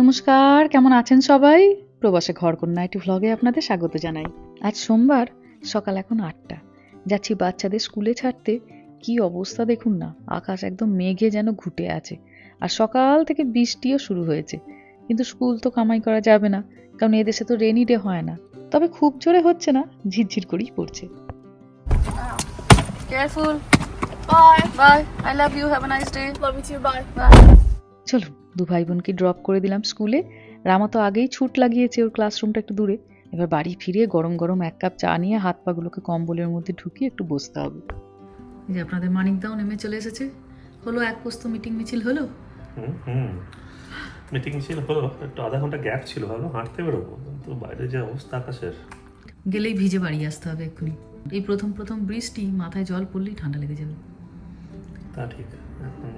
নমস্কার কেমন আছেন সবাই? প্রবাসে ঘর ঘরকন্যা একটি ভ্লগে আপনাদের স্বাগত জানাই। আজ সোমবার সকাল এখন আটটা। যাচ্ছি বাচ্চাদের স্কুলে ছাড়তে। কি অবস্থা দেখুন না আকাশ একদম মেঘে যেন ঘুটে আছে। আর সকাল থেকে বৃষ্টিও শুরু হয়েছে। কিন্তু স্কুল তো কামাই করা যাবে না কারণ এদেশে তো রেনি ডে হয় না। তবে খুব জোরে হচ্ছে না ঝিরঝির করেই পড়ছে। Day. Love you too. Bye. Bye. চলুন। দু ভাই বোনকে ড্রপ করে দিলাম স্কুলে রামা তো আগেই ছুট লাগিয়েছে ওর ক্লাসরুমটা একটু দূরে। এবার বাড়ি ফিরে গরম গরম এক কাপ চা নিয়ে হাত পাগুলোকে কম্বলের মধ্যে ঢুকিয়ে একটু বসতে হবে। এই যে আপনাদের মানিকদাও নেমে চলে এসেছে। হলো এক পোস্ত মিটিং মিছিল হলো? মিটিং মিছিল হলো একটু আধা ঘণ্টা গ্যাপ ছিল ভাবলো হাঁটতে বেরোবো। কিন্তু বাইরে যে অবস্থা আকাশের। গেলেই ভিজে বাড়ি আসতে হবে এক্ষুনি। এই প্রথম প্রথম বৃষ্টি মাথায় জল পড়লেই ঠান্ডা লেগে যাবে। তা ঠিক এখন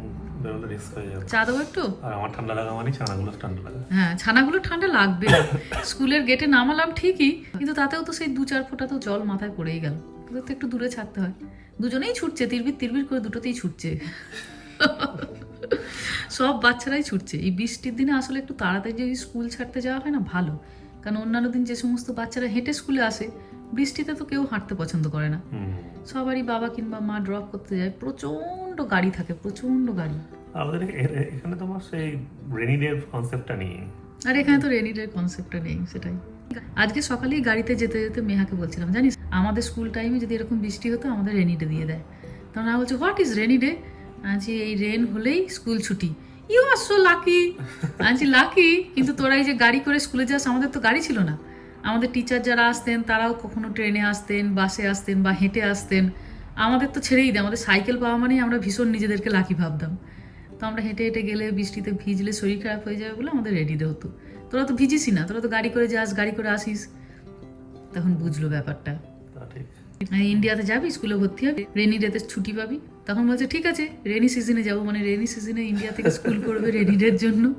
বেরোলে রিস্ক হয়ে যাবে। চা দেবো একটু? আর আমার ঠান্ডা লাগা মানে ছানাগুলো ঠান্ডা লাগা। হ্যাঁ ছানাগুলো ঠান্ডা লাগবে। স্কুলের গেটে নামালাম ঠিকই কিন্তু তাতেও তো সেই দু চার ফোঁটা তো জল মাথায় পড়েই গেল। তো একটু দূরে ছাড়তে হয়। দুজনেই ছুটছে তিরবির তিরবির করে দুটোতেই ছুটছে। সব বাচ্চারাই ছুটছে। এই বৃষ্টির দিনে আসলে একটু তাড়াতাড়ি যদি স্কুল ছাড়তে যাওয়া হয় না ভালো। কারণ অন্যান্য দিন যে সমস্ত বাচ্চারা হেঁটে স্কুলে আসে বৃষ্টিতে তো কেউ হাঁটতে পছন্দ করে না। সবারই বাবা কিংবা মা ড্রপ করতে যায়। প্রচণ্ড গাড়ি থাকে প্রচণ্ড গাড়ি। আমাদের এখানে তোমার সেই রেনি ডে কনসেপ্টটা নেই। আর এখানে তো রেনি ডে কনসেপ্টটা নেই সেটাই। আজকে সকালেই গাড়িতে যেতে যেতে মেহাকে বলছিলাম জানিস? আমাদের স্কুল টাইমে যদি এরকম বৃষ্টি হতো আমাদের রেনি ডে দিয়ে দেয়। তখন আমি বলছি হোয়াট ইজ রেনি ডে আছি এই রেন হলেই স্কুল ছুটি। ইউ আর সো লাকি আছি লাকি কিন্তু তোরা এই যে গাড়ি করে স্কুলে যাস আমাদের তো গাড়ি ছিল না। আমাদের টিচার যারা আসতেন তারাও কখনো ট্রেনে আসতেন বাসে আসতেন বা হেঁটে আসতেন। আমাদের তো ছেড়েই দেয় আমাদের সাইকেল পাওয়া মানেই আমরা ভীষণ নিজেদেরকে লাকি ভাবতাম। তো আমরা হেঁটে হেঁটে গেলে বৃষ্টিতে ভিজলে শরীর খারাপ হয়ে যাবে বলে আমাদের রেডি হতো। তোরা তো ভিজিসই না তোরা তো গাড়ি করে যাস গাড়ি করে আসিস। তখন বুঝলো ব্যাপারটা। ইন্ডিয়াতে যাবি স্কুলে ভর্তি হবে রেনি ডেতে ছুটি পাবি। তখন বলছে ঠিক আছে রেনি সিজনে যাব। মানে রেনি সিজনে ইন্ডিয়া থেকে স্কুল করবে রেনি ডের জন্য।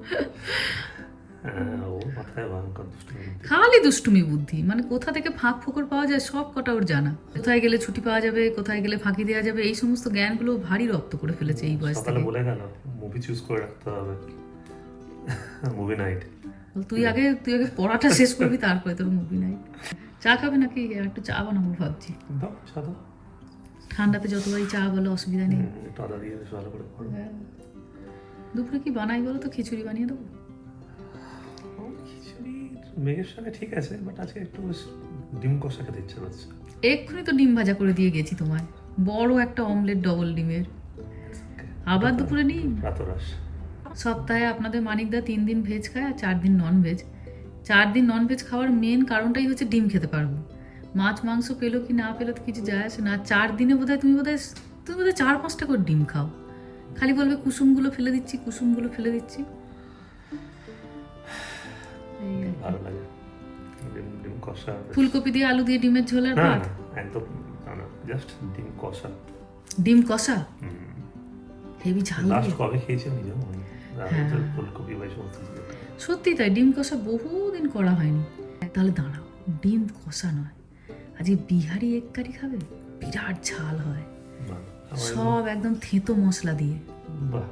খালি দুষ্টুমি বুদ্ধি মানে কোথা থেকে ফাঁক ফোকর পাওয়া যায় সব কটা ওর জানা। কোথায় গেলে ছুটি পাওয়া যাবে কোথায় গেলে ফাঁকি দেওয়া যাবে এই সমস্ত জ্ঞানগুলো ভারী রপ্ত করে ফেলেছে এই বয়স থেকে। বলে গেল মুভি চুজ করে রাখতে হবে। মুভি নাইট তুই আগে তুই আগে পড়াটা শেষ করবি তারপরে তোর মুভি নাই চা খাবে নাকি? একটু চা বানাবো ভাবছি। ঠান্ডাতে যতবারই চা বলো অসুবিধা নেই। করো দুপুরে কি বানাই বলো তো? খিচুড়ি বানিয়ে দেবো? মেঘের সঙ্গে ঠিক আছে বাট আজকে একটু ডিম কষা খেতে ইচ্ছে করছে। এক্ষুনি তো ডিম ভাজা করে দিয়ে গেছি তোমায়। বড় একটা অমলেট ডবল ডিমের। আবার দুপুরে নিই রাতরাস সপ্তাহে আপনাদের মানিকদা তিন দিন ভেজ খায় আর চার দিন নন ভেজ চার দিন নন ভেজ খাওয়ার মেন কারণটাই হচ্ছে ডিম খেতে পারব। মাছ মাংস পেল কি না পেল তো কিছু যায় আসে না। চার দিনে বোধহয় তুমি বোধহয় তুমি বোধহয় চার পাঁচটা করে ডিম খাও। খালি বলবে কুসুমগুলো ফেলে দিচ্ছি কুসুমগুলো ফেলে দিচ্ছি। ভালো লাগে। ডিম ডিম কষা ফুলকপি দিয়ে আলু দিয়ে ডিমের ঝোলের ভাত? একদম না জাস্ট ডিম কষা। ডিম কষা? হেভি ঝাল লাস্ট কবে খেয়েছি আমি জানো। ফুলকপি বা সমস্ত সত্যি তাই ডিম কষা বহুদিন করা হয়নি। তাহলে দাঁড়াও ডিম কষা নয়। আজকে বিহারি এক কারি খাবে বিরাট ঝাল হয়। সব একদম থেঁতো মশলা দিয়ে। বাহ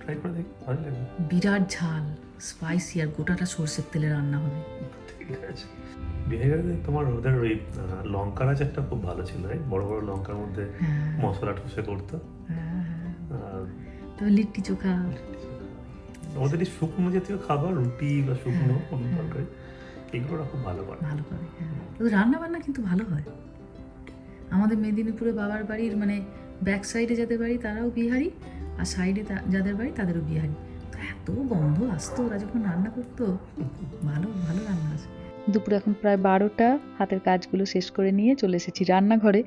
ট্রাই করে দেখি ভালো লাগবে বিরাট ঝাল। স্পাইসি আর গোটাটা সর্ষের তেলে রান্না হবে। ঠিক আছে। বিহেভিয়ারে তোমার ওদের ওই লঙ্কার আচারটা খুব ভালো ছিল right? বড় বড় লঙ্কার মধ্যে হ্যাঁ। মশলা টসে করতো। হ্যাঁ হ্যাঁ তবে লিট্টি চোখা। আমাদের এই শুকনো জাতীয় খাবার রুটি বা শুকনো কোনো তরকারি এগুলো খুব ভালো করে। ভালো করে তবে রান্না বান্না কিন্তু ভালো হয়। আমাদের মেদিনীপুরে বাবার বাড়ির মানে ব্যাক সাইডে যাদের বাড়ি তারাও বিহারি আর সাইডে যাদের বাড়ি তাদেরও বিহারি। তো এত গন্ধ আসতো ওরা যখন রান্না করতো। ভালো ভালো রান্না আছে। দুপুরে এখন প্রায় বারোটা, হাতের কাজগুলো শেষ করে নিয়ে চলে এসেছি রান্নাঘরে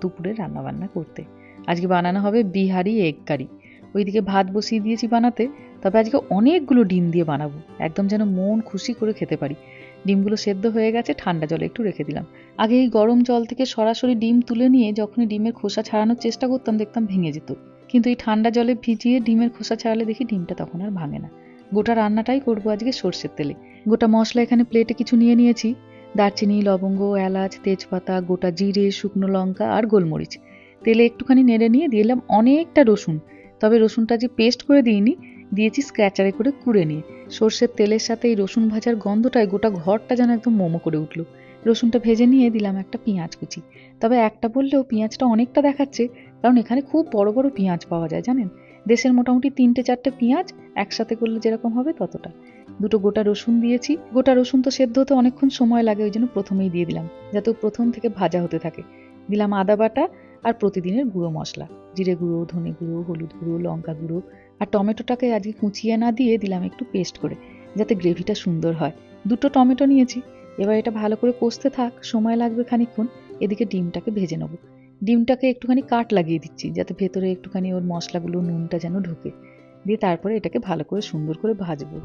দুপুরে রান্না বান্না করতে। আজকে বানানো হবে বিহারি এগ কারি। ওইদিকে ভাত বসিয়ে দিয়েছি বানাতে, তবে আজকে অনেকগুলো ডিম দিয়ে বানাবো। একদম যেন মন খুশি করে খেতে পারি। ডিমগুলো সেদ্ধ হয়ে গেছে, ঠান্ডা জলে একটু রেখে দিলাম। আগে এই গরম জল থেকে সরাসরি ডিম তুলে নিয়ে যখনই ডিমের খোসা ছাড়ানোর চেষ্টা করতাম, দেখতাম ভেঙে যেত। কিন্তু এই ঠান্ডা জলে ভিজিয়ে ডিমের খোসা ছাড়ালে দেখি ডিমটা তখন আর ভাঙে না। গোটা রান্নাটাই করব আজকে সর্ষের তেলে। গোটা মশলা এখানে প্লেটে কিছু নিয়ে নিয়েছি। দারচিনি, লবঙ্গ, এলাচ, তেজপাতা, গোটা জিরে, শুকনো লঙ্কা আর গোলমরিচ। তেলে একটুখানি নেড়ে নিয়ে দিলাম অনেকটা রসুন। তবে রসুনটা যে পেস্ট করে দিইনি, দিয়েছি স্ক্র্যাচারে করে কুড়ে নিয়ে। সর্ষের তেলের সাথে এই রসুন ভাজার গন্ধটায় গোটা ঘরটা যেন একদম মোমো করে উঠল। রসুনটা ভেজে নিয়ে দিলাম একটা পেঁয়াজ কুচি। তবে একটা বললেও পেঁয়াজটা অনেকটা দেখাচ্ছে। কারণ এখানে খুব বড় বড় পেঁয়াজ পাওয়া যায়, জানেন? দেশের মোটামুটি তিনটে চারটে পেঁয়াজ একসাথে করলে যেরকম হবে ততটা। দুটো গোটা রসুন দিয়েছি। গোটা রসুন তো সেদ্ধ হতে অনেকক্ষণ সময় লাগে, ওই জন্য প্রথমেই দিয়ে দিলাম। যাতে প্রথম থেকে ভাজা হতে থাকে। দিলাম আদা বাটা আর প্রতিদিনের গুঁড়ো মশলা। জিরে গুঁড়ো, ধনে গুঁড়ো, হলুদ গুঁড়ো, লঙ্কা গুঁড়ো আর টমেটোটাকে আজকে কুচিয়ে না দিয়ে দিলাম একটু পেস্ট করে, যাতে গ্রেভিটা সুন্দর হয়। দুটো টমেটো নিয়েছি। এবার এটা ভালো করে কষতে থাক, সময় লাগবে খানিকক্ষণ। এদিকে ডিমটাকে ভেজে নেব। ডিমটাকে একটুখানি কাট লাগিয়ে দিচ্ছি, যাতে ভেতরে একটুখানি ওর মশলাগুলো, নুনটা যেন ঢোকে। দিয়ে তারপরে এটাকে ভালো করে সুন্দর করে ভাজবো।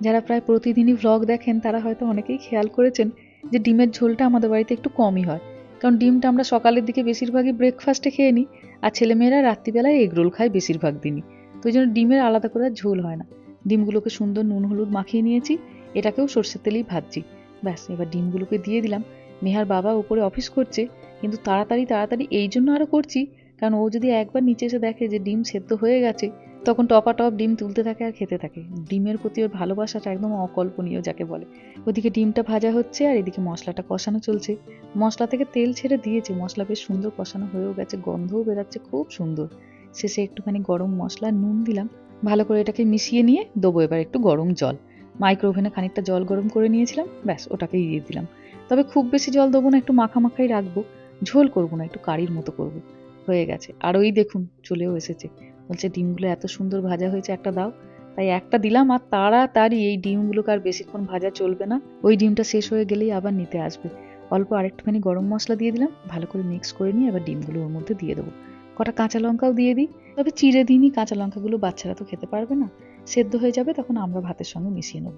যারা প্রায় প্রতিদিনই ভ্লগ দেখেন, তারা হয়তো অনেকেই খেয়াল করেছেন যে ডিমের ঝোলটা আমাদের বাড়িতে একটু কমই হয়। কারণ ডিমটা আমরা সকালের দিকে বেশিরভাগই ব্রেকফাস্টে খেয়ে নিই, আর ছেলেমেয়েরা রাত্রিবেলায় এগরোল খায় বেশিরভাগ দিনই। তো জন্য ডিমের আলাদা করে আর ঝোল হয় না। ডিমগুলোকে সুন্দর নুন হলুদ মাখিয়ে নিয়েছি, এটাকেও সর্ষের তেলেই ভাজছি। ব্যাস, এবার ডিমগুলোকে দিয়ে দিলাম। নেহার বাবা উপরে অফিস করছে কিন্তু তাড়াতাড়ি তাড়াতাড়ি এই জন্য আরও করছি। কারণ ও যদি একবার নিচে এসে দেখে যে ডিম সেদ্ধ হয়ে গেছে, তখন টপা টপ ডিম তুলতে থাকে আর খেতে থাকে। ডিমের প্রতি ওর ভালোবাসাটা একদম অকল্পনীয় যাকে বলে। ওদিকে ডিমটা ভাজা হচ্ছে আর এদিকে মশলাটা কষানো চলছে। মশলা থেকে তেল ছেড়ে দিয়েছে। মশলা বেশ সুন্দর কষানো হয়েও গেছে, গন্ধও বেরাচ্ছে, খুব সুন্দর। শেষে একটুখানি গরম মশলা, নুন দিলাম। ভালো করে এটাকে মিশিয়ে নিয়ে দেবো এবার একটু গরম জল। মাইক্রো ওভেনে খানিকটা জল গরম করে নিয়েছিলাম, ব্যাস ওটাকেই দিয়ে দিলাম। তবে খুব বেশি জল দেবো না, একটু মাখা মাখাই রাখব। ঝোল করব না, একটু কারির মতো করব। হয়ে গেছে। আর ওই দেখুন, চলেও এসেছে। বলছে, ডিমগুলো এত সুন্দর ভাজা হয়েছে, একটা দাও। তাই একটা দিলাম, আর তাড়াতাড়ি এই ডিমগুলোকে আর বেশিক্ষণ ভাজা চলবে না। ওই ডিমটা শেষ হয়ে গেলেই আবার নিতে আসবে। অল্প আরেকটুখানি গরম মশলা দিয়ে দিলাম, ভালো করে মিক্স করে নিয়ে এবার ডিমগুলো ওর মধ্যে দিয়ে দেবো। কটা কাঁচা লঙ্কাও দিয়ে দিই। তবে চিড়ে দিনই কাঁচা লঙ্কাগুলো বাচ্চারা তো খেতে পারবে না। সেদ্ধ হয়ে যাবে, তখন আমরা ভাতের সঙ্গে মিশিয়ে নেব।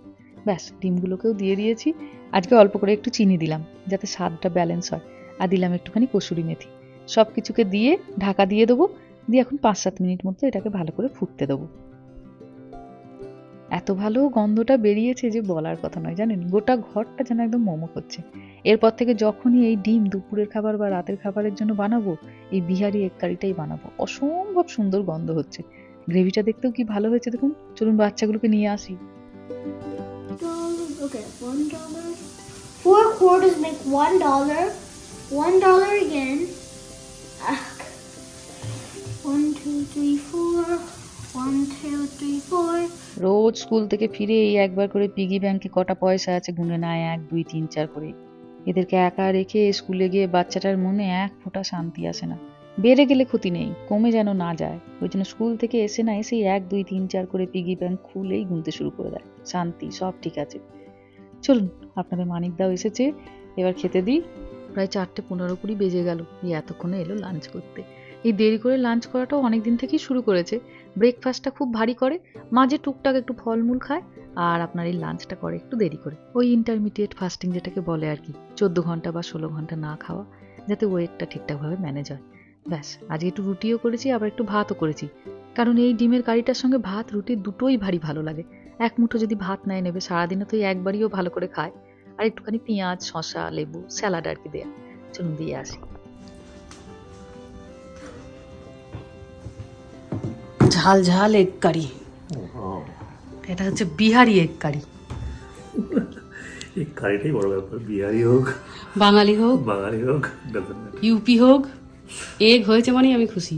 ব্যাস, ডিমগুলোকেও দিয়ে দিয়েছি। আজকে অল্প করে একটু চিনি দিলাম, যাতে স্বাদটা ব্যালেন্স হয়। আর দিলাম একটুখানি কসুরি মেথি। সব কিছুকে দিয়ে ঢাকা দিয়ে দেবো, দিয়ে এখন পাঁচ সাত মিনিট মতো এটাকে ভালো করে ফুটতে দেবো। এত ভালো গন্ধটা বেরিয়েছে যে বলার কথা নয়, জানেন? গোটা ঘরটা যেন একদম মোমো করছে। এরপর থেকে যখনই এই ডিম দুপুরের খাবার বা রাতের খাবারের জন্য বানাবো, এই বিহারি এক কারিটাই বানাবো। অসম্ভব সুন্দর গন্ধ হচ্ছে। গ্রেভিটা দেখতেও কি ভালো হয়েছে দেখুন? চলুন বাচ্চাগুলোকে নিয়ে আসি. Four quarters make one dollar. One dollar again. Ah. Three, four. One, two, three, four. রোজ স্কুল থেকে ফিরে এই একবার করে পিগি ব্যাংকে কটা পয়সা আছে গুনে নেয় এক দুই তিন চার করে এদেরকে একা রেখে স্কুলে গিয়ে বাচ্চাটার মনে এক ফোঁটা শান্তি আসে না বেড়ে গেলে ক্ষতি নেই কমে যেন না যায় ওই জন্য স্কুল থেকে এসে না এসেই এক দুই তিন চার করে পিগি ব্যাংক খুলেই গুনতে শুরু করে দেয় শান্তি সব ঠিক আছে চলুন আপনাদের মানিকদাও এসেছে এবার খেতে দিই প্রায় চারটে পনেরো কুড়ি বেজে গেল। এই এতক্ষণে এলো লাঞ্চ করতে। এই দেরি করে লাঞ্চ করাটাও অনেক দিন থেকেই শুরু করেছে। ব্রেকফাস্টটা খুব ভারী করে, মাঝে টুকটাক একটু ফলমূল খায় আর আপনার এই লাঞ্চটা করে একটু দেরি করে। ওই ইন্টারমিডিয়েট ফাস্টিং যেটাকে বলে আর কি, চোদ্দ ঘণ্টা বা ষোলো ঘণ্টা না খাওয়া, যাতে ওয়েটটা ঠিকঠাকভাবে ম্যানেজ হয়। ব্যাস, আজকে একটু রুটিও করেছি, আবার একটু ভাতও করেছি। কারণ এই ডিমের কারিটার সঙ্গে ভাত, রুটি দুটোই ভারী ভালো লাগে। এক মুঠো যদি ভাত নেয় নেবে, সারাদিনে তো এই একবারইও ভালো করে খায়। আর একটুখানি পেঁয়াজ শশা লেবু স্যালাড আর কি দেয়া। চলুন দিয়ে আসি। ঝাল ঝাল এগ কারি এটা হচ্ছে বিহারি এগ কারি এই কারিটাই বড় ব্যাপার। বিহারি হোক বাঙালি হোক বাঙালি হোক ইউপি হোক এগ হয়েছে মানেই আমি খুশি।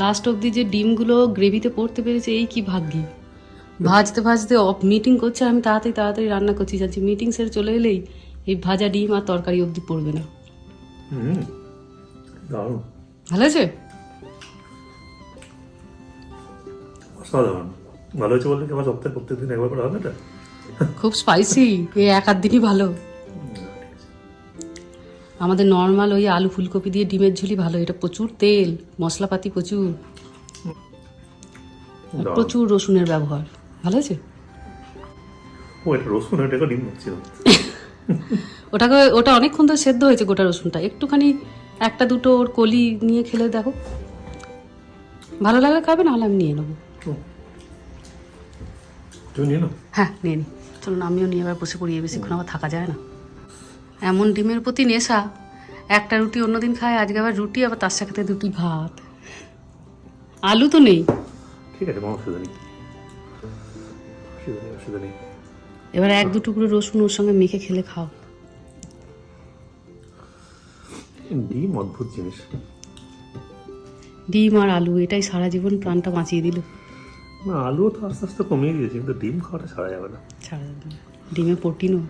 লাস্ট অবধি যে ডিমগুলো গ্রেভিতে পড়তে পেরেছে এই কি ভাগ্যি। ভাজতে ভাজতে অফ মিটিং করছে আমি তাড়াতাড়ি তাড়াতাড়ি রান্না করছি যাচ্ছি। মিটিং সেরে চলে এলেই এই ভাজা ডিম আর তরকারি অবধি পড়বে না। ভালো আছে অসাধারণ। ভালো হয়েছে বললে আমার সপ্তাহে প্রত্যেকদিন একবার করে হবে এটা? খুব স্পাইসি এই এক আধ দিনই ভালো। আমাদের নর্মাল ওই আলু ফুলকপি দিয়ে ডিমের ঝুলি ভালো এটা প্রচুর তেল মশলাপাতি প্রচুর। প্রচুর রসুনের ব্যবহার। ভালো আছে ও এটা রসুন এটাকে ডিম হচ্ছিল ওটাকে ওটা অনেকক্ষণ ধরে সেদ্ধ হয়েছে গোটা রসুনটা। একটুখানি একটা দুটো ওর কলি নিয়ে খেলে দেখো। ভালো লাগলে খাবে নাহলে আমি নিয়ে নেব। তুমি নিয়ে নাও। হ্যাঁ নিয়ে নিই। চলুন আমিও নিয়ে এবার বসে পড়ি বেশিক্ষণ আবার থাকা যায় না। এমন ডিমের প্রতি নেশা একটা রুটি অন্যদিন খায় আজকে আবার রুটি আবার তার সাথে দুটি ভাত। আলু তো নেই। ঠিক আছে অসুবিধা নেই। এবার এক দু টুকরো রসুন ওর সঙ্গে মেখে খেলে খাও। ডিম অদ্ভুত জিনিস। ডিম আর আলু এটাই সারা জীবন প্রাণটা বাঁচিয়ে দিল। না আলু তো আস্তে আস্তে কমিয়ে দিয়েছে কিন্তু ডিম খাওয়াটা ছাড়া যাবে না। ছাড়া যাবে না। ডিমে প্রোটিনও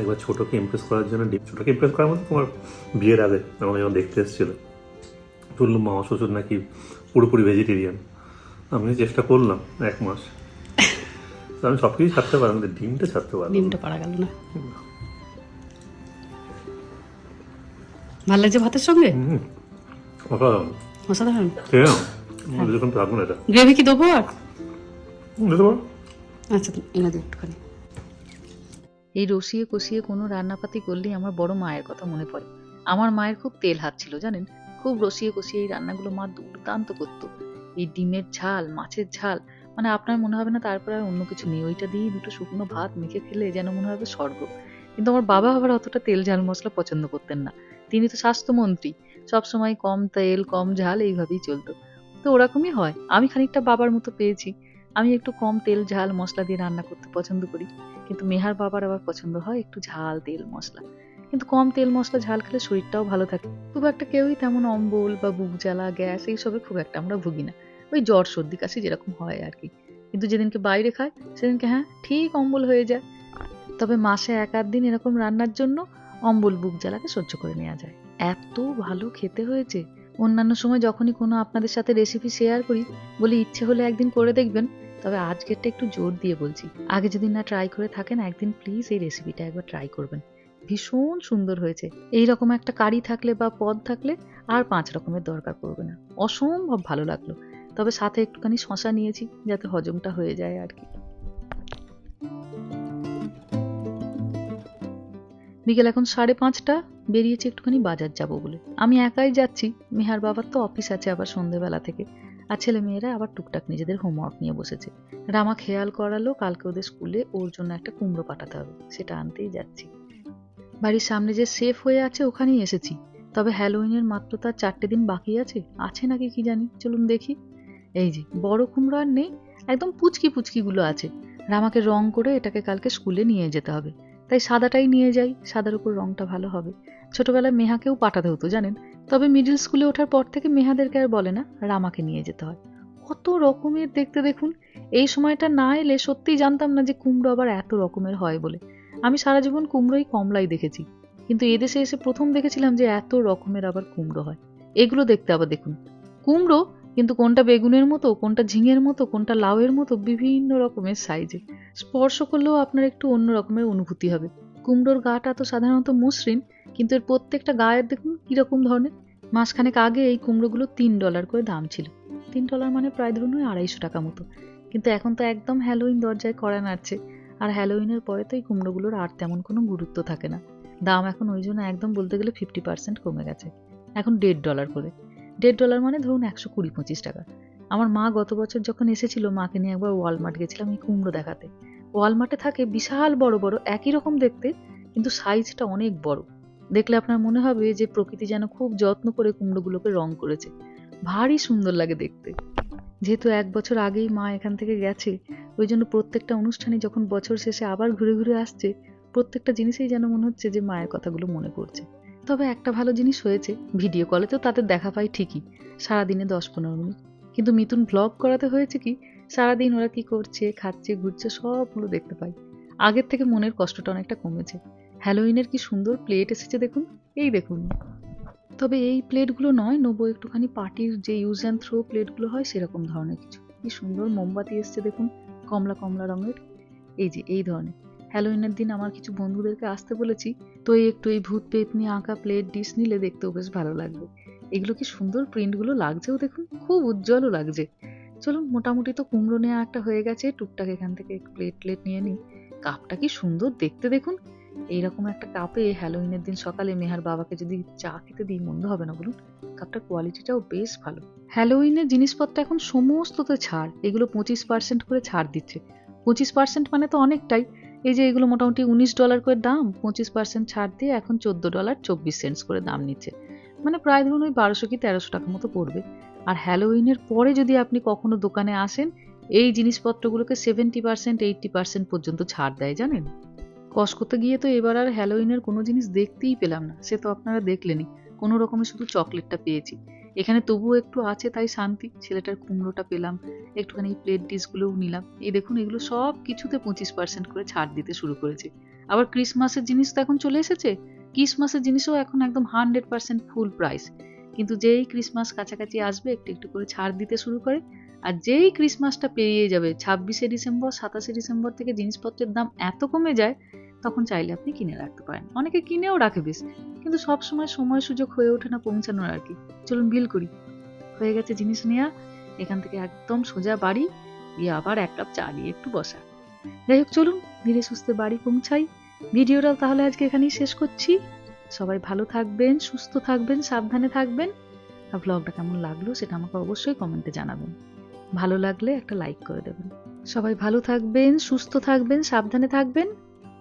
একবার ছোটোকে ইমপ্রেস করার জন্য ডিম ছোটোকে ইমপ্রেস করার মধ্যে তোমার বিয়ের আগে আমাকে যখন দেখতে এসেছিল। শুনলাম মামা শ্বশুর নাকি পুরোপুরি ভেজিটেরিয়ান আমি চেষ্টা করলাম এক মাস। আমি সব কিছুই ছাড়তে পারলাম কিন্তু ডিমটা ছাড়তে পারলাম ডিমটা পারা গেল না। ভালো লাগছে ভাতের সঙ্গে? অসাধারণ। অসাধারণ? খেয়ে নাও। যখন থাকুন এটা। গ্রেভি কি দেবো আর? পারো। আচ্ছা এনে দিই একটুখানি। এই রসিয়ে কষিয়ে কোনো রান্নাপাতি করলেই আমার বড় মায়ের কথা মনে পড়ে। আমার মায়ের খুব তেল হাত ছিল জানেন? খুব রসিয়ে কষিয়ে এই রান্নাগুলো মা দুর্দান্ত করতো। এই ডিমের ঝাল মাছের ঝাল মানে আপনার মনে হবে না তারপর আর অন্য কিছু নেই। ওইটা দিয়ে দুটো শুকনো ভাত মেখে খেলে যেন মনে হবে স্বর্গ। কিন্তু আমার বাবা আবার অতটা তেল ঝাল মশলা পছন্দ করতেন না। তিনি তো স্বাস্থ্যমন্ত্রী। সবসময় কম তেল, কম ঝাল এইভাবেই চলতো। তো ওরকমই হয়। আমি খানিকটা বাবার মতো পেয়েছি। আমি একটু কম তেল, ঝাল মশলা দিয়ে রান্না করতে পছন্দ করি। কিন্তু মেহার বাবার আবার পছন্দ হয় একটু ঝাল, তেল, মশলা। কিন্তু কম তেল, মশলা, ঝাল খেলে শরীরটাও ভালো থাকে। খুব একটা কেউই তেমন অম্বল বা বুক জ্বালা, গ্যাস এইসবে খুব একটা আমরা ভুগি না। ওই জ্বর সর্দি কাশি যেরকম হয় আর কি। কিন্তু যেদিনকে বাইরে খায়, সেদিনকে হ্যাঁ ঠিক অম্বল হয়ে যায়। তবে মাসে এক আধ দিন এরকম রান্নার জন্য অম্বল, বুক জ্বালাকে সহ্য করে নেওয়া যায়। এত ভালো খেতে হয়েছে। অন্যান্য সময় যখনই কোনো আপনাদের সাথে রেসিপি শেয়ার করি, বলি ইচ্ছে হলে একদিন করে দেখবেন। তবে আজকেরটা একটু জোর দিয়ে বলছি। আগে যদি না ট্রাই করে থাকেন, একদিন প্লিজ এই রেসিপিটা একবার ট্রাই করবেন। ভীষণ সুন্দর হয়েছে। এই রকম একটা কারি থাকলে বা পদ থাকলে আর পাঁচ রকমের দরকার পড়বে না। অসম্ভব ভালো লাগল। তবে সাথে একটুখানি শশা নিয়েছি যাতে হজমটা হয়ে যায় আর কি। বিকেল এখন সাড়ে পাঁচটা, বেরিয়েছি একটুখানি বাজার যাব বলে। আমি একাই যাচ্ছি, মেহার বাবার তো অফিস আছে আবার সন্ধেবেলা থেকে, আর ছেলে মেয়েরা আবার টুকটাক নিজেদের হোমওয়ার্ক নিয়ে বসেছে। রামা খেয়াল করালো কালকে ওদের স্কুলে ওর জন্য একটা কুমড়ো পাঠাতে হবে, সেটা আনতেই যাচ্ছি। বাড়ির সামনে যে সেফ হয়ে আছে ওখানেই এসেছি, তবে হ্যালোইনের মাত্র তার চারটে দিন বাকি আছে আছে নাকি কি জানি, চলুন দেখি। এই যে, বড় কুমড়ো আর নেই, একদম পুচকি পুচকিগুলো আছে। রামাকে রং করে এটাকে কালকে স্কুলে নিয়ে যেতে হবে। তাই সাদাটাই নিয়ে যাই, সাদার উপর রংটা ভালো হবে। ছোটবেলায় মেহাকেও পাঠাতে হতো, জানেন? তবে মিডল স্কুলে ওঠার পর থেকে মেহাদেরকে আর বলে না রামাকে নিয়ে যেতে হয়। কত রকমের দেখতে দেখুন, এই সময়টা না এলে সত্যিই জানতাম না যে কুমড়ো আবার এত রকমের হয় বলে। আমি সারা জীবন কুমড়োই কমলাই দেখেছি। কিন্তু এদেশে এসে প্রথম দেখেছিলাম যে এত রকমের আবার কুমড়ো হয়। এগুলো দেখতে আবার দেখুন। কুমড়ো কিন্তু কোনটা বেগুনের মতো, কোনটা ঝিঙের মতো, কোনটা লাউয়ের মতো, বিভিন্ন রকমের সাইজে স্পর্শ করলেও আপনার একটু অন্য রকমের অনুভূতি হবে। কুমড়োর গাটা তো সাধারণত মসৃণ, কিন্তু এর প্রত্যেকটা গায়ের দেখুন কীরকম ধরনের। মাসখানেক আগে এই কুমড়োগুলো তিন ডলার করে দাম ছিল। তিন ডলার মানে প্রায় ধরুন ওই আড়াইশো টাকা মতো। কিন্তু এখন তো একদম হ্যালোইন দরজায় করা নাড়ছে। আর হ্যালোইনের পরে তো এই কুমড়োগুলোর আর তেমন কোনো গুরুত্ব থাকে না। দাম এখন ওই জন্য একদম বলতে গেলে ফিফটি পার্সেন্ট কমে গেছে। এখন দেড় ডলার করে। দেড় ডলার মানে ধরুন একশো কুড়ি, পঁচিশ টাকা। আমার মা গত বছর যখন এসেছিল, মাকে নিয়ে একবার ওয়ালমার্ট গেছিলাম এই কুমড়ো দেখাতে। ওয়ালমার্টে থাকে বিশাল বড় বড়, একই রকম দেখতে, কিন্তু সাইজটা অনেক বড়। দেখলে আপনার মনে হবে যে প্রকৃতি যেন খুব যত্ন করে কুমড়োগুলোকে রং করেছে। ভারী সুন্দর লাগে দেখতে। যেহেতু এক বছর আগেই মা এখান থেকে গেছে, ওই জন্য প্রত্যেকটা অনুষ্ঠানে যখন বছর শেষে আবার ঘুরে ঘুরে আসছে, প্রত্যেকটা জিনিসেই যেন মনে হচ্ছে যে মায়ের কথাগুলো মনে পড়ছে। তবে একটা ভালো জিনিস হয়েছে, ভিডিও কলে তো তাদের দেখা পাই ঠিকই, সারাদিনে দশ পনেরো মিনিট। কিন্তু মিতুন ব্লগ করাতে হয়েছে কি, সারাদিন ওরা কি করছে, খাচ্ছে, ঘুরছে, সবগুলো দেখতে পাই। আগের থেকে মনের কষ্টটা অনেকটা কমেছে। হ্যালোইনের কি সুন্দর প্লেট এসেছে দেখুন, এই দেখুন। তবে এই প্লেটগুলো নয়, নেব একটুখানি পার্টির যে ইউজ অ্যান্ড থ্রো প্লেটগুলো হয় সেরকম ধরনের কিছু। কি সুন্দর মোমবাতি এসছে দেখুন, কমলা কমলা রঙের, এই যে, এই ধরনের। হ্যালোইনের দিন আমার কিছু বন্ধুদেরকে আসতে বলেছি, তো এই একটু এই ভূত পেত নিয়ে আঁকা প্লেট ডিশ নিলে দেখতেও বেশ ভালো লাগবে। এগুলো কি সুন্দর প্রিন্টগুলো লাগছেও দেখুন, খুব উজ্জ্বলও লাগছে। চলুন, মোটামুটি তো কুমড়ো নেওয়া একটা হয়ে গেছে, টুকটাক এখান থেকে প্লেট প্লেট নিয়ে নিই। কাপটা কি সুন্দর দেখতে দেখুন। এইরকম একটা কাপে হ্যালোইনের দিন সকালে মেহার বাবাকে যদি চা খেতে দিই, মন্দ হবে না বলুন। কাপটার কোয়ালিটিটাও বেশ ভালো। হ্যালোইনের জিনিসপত্র এখন সমস্ততে ছাড়, এগুলো পঁচিশ পার্সেন্ট করে ছাড় দিচ্ছে। পঁচিশ পার্সেন্ট মানে তো অনেকটাই। এই যে এগুলো মোটামুটি উনিশ ডলার করে দাম, পঁচিশ পার্সেন্ট ছাড় দিয়ে এখন চোদ্দ ডলার চব্বিশ সেন্টস করে দাম নিচ্ছে। মানে প্রায় ধরুন ওই বারোশো কি তেরোশো টাকা মতো পড়বে। আর হ্যালোউইনের পরে যদি আপনি কখনো দোকানে আসেন, এই জিনিসপত্রগুলোকে সেভেন্টি পার্সেন্ট এইটটি পার্সেন্ট পর্যন্ত ছাড় দেয়, জানেন? কসকোতে গিয়ে তো এবার আর হ্যালোউইনের কোনো জিনিস দেখতেই পেলাম না। সে তো আপনারা দেখলেনই। কোনো রকমে শুধু চকলেটটা পেয়েছি। এখানে তবুও একটু আছে তাই শান্তি, ছেলেটার কুমড়োটা পেলাম, একটুখানি প্লেট ডিশগুলোও নিলাম। এই দেখুন, এগুলো সব কিছুতে পঁচিশ পার্সেন্ট করে ছাড় দিতে শুরু করেছে। আবার ক্রিসমাসের জিনিস তো এখন চলে এসেছে? ক্রিসমাসের জিনিসও এখন একদম হান্ড্রেড পার্সেন্ট ফুল প্রাইস কিন্তু যেই ক্রিসমাস কাছাকাছি আসবে, একটু একটু করে ছাড় দিতে শুরু করে। আর যেই ক্রিসমাসটা পেরিয়ে যাবে, ছাব্বিশে ডিসেম্বর, সাতাশে ডিসেম্বর থেকে জিনিসপত্রের দাম এত কমে যায় তখন চাইলে আপনি কিনে রাখতে পারেন। অনেকে কিনেও রাখে বেশ, কিন্তু সব সময় সময় সুযোগ হয়ে ওঠে না পৌঁছানোর আর কি। চলুন বিল করি। হয়ে গেছে জিনিস নেওয়া এখান থেকে একদম সোজা বাড়ি, গিয়ে আবার এক কাপ চা দিয়ে একটু বসা। যাই হোক, চলুন ধীরে সুস্থে বাড়ি পৌঁছাই। ভিডিওটা তাহলে আজকে এখানেই শেষ করছি। সবাই ভালো থাকবেন, সুস্থ থাকবেন, সাবধানে থাকবেন। আর ব্লগটা কেমন লাগল সেটা আমাকে অবশ্যই কমেন্টে জানাবেন। ভালো লাগলে একটা লাইক করে দেবেন। সবাই ভালো থাকবেন, সুস্থ থাকবেন, সাবধানে থাকবেন।